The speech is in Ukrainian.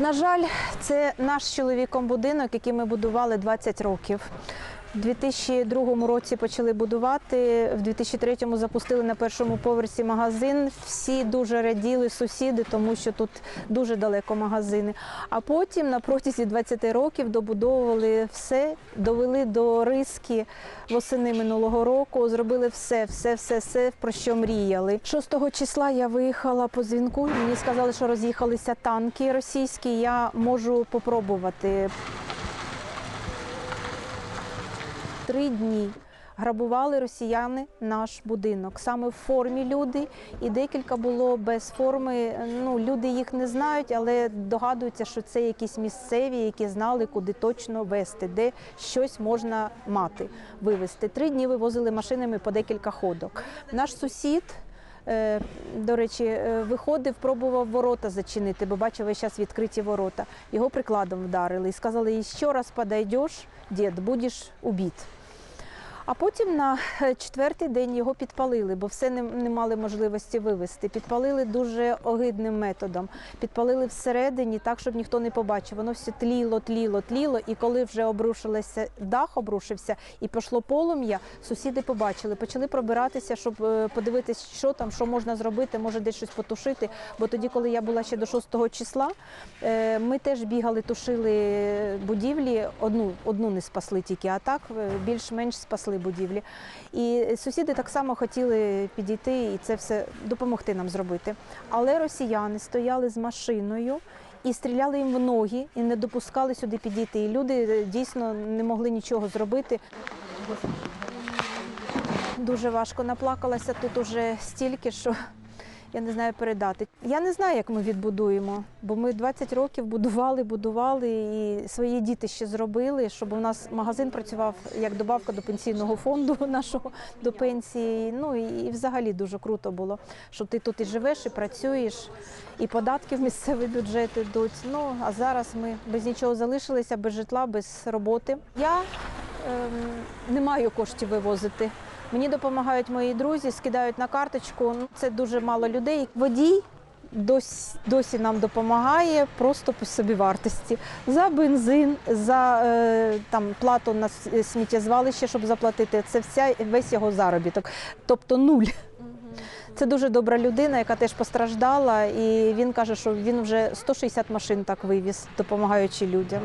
На жаль, це наш чоловіком будинок, який ми будували 20 років. У 2002 році почали будувати, в 2003 запустили на першому поверсі магазин. Всі дуже раділи сусіди, тому що тут дуже далеко магазини. А потім на протязі 20 років добудовували все, довели до риски восени минулого року. Зробили все, все, все, все, про що мріяли. 6 числа я виїхала по дзвінку. Мені сказали, що роз'їхалися танки російські. Я можу попробувати три дні грабували росіяни наш будинок. Саме в формі люди, і декілька було без форми. Ну, люди їх не знають, але догадуються, що це якісь місцеві, які знали, куди точно вести, де щось можна мати, вивезти. Три дні вивозили машинами по декілька ходок. Наш сусід. е, До речі, е, виходив, пробував ворота зачинити, бо бачив весь час відкриті ворота. Його прикладом вдарили і сказали, ще раз подойдеш, дід, будеш убит. А потім на е, четвертий день його підпалили, бо все не, не мали можливості вивезти. Підпалили дуже огидним методом. Підпалили всередині так, щоб ніхто не побачив. Воно все тліло, тліло, тліло. І коли вже обрушилося, дах обрушився і пішло полум'я, сусіди побачили, почали пробиратися, щоб е, подивитися, що там, що можна зробити, може десь щось потушити. Бо тоді, коли я була ще до 6 числа, е, ми теж бігали, тушили будівлі. Одну, одну не спасли тільки, а так більш-менш спасли будівлі. І сусіди так само хотіли підійти і це все допомогти нам зробити. Але росіяни стояли з машиною. І стріляли їм в ноги і не допускали сюди підійти. І люди е, дійсно не могли нічого зробити. Дуже важко наплакалася тут уже стільки, що я не знаю передати. Я не знаю, як ми відбудуємо, бо ми 20 років будували, будували і свої діти ще зробили, щоб у нас магазин працював як добавка до пенсійного фонду нашого до пенсії. Ну і, взагалі дуже круто було, що ти тут і живеш, і працюєш, і податки в місцевий бюджет йдуть. Ну а зараз ми без нічого залишилися, без житла, без роботи. Я ем, не маю коштів вивозити. Мені допомагають мої друзі, скидають на карточку. Ну, Це дуже мало людей. Водій досі, досі нам допомагає просто по собівартості. За бензин, за е, там, плату на сміттєзвалище, щоб заплатити. Це вся, весь його заробіток. Тобто нуль. Це дуже добра людина, яка теж постраждала, і він каже, що він вже 160 машин так вивіз, допомагаючи людям.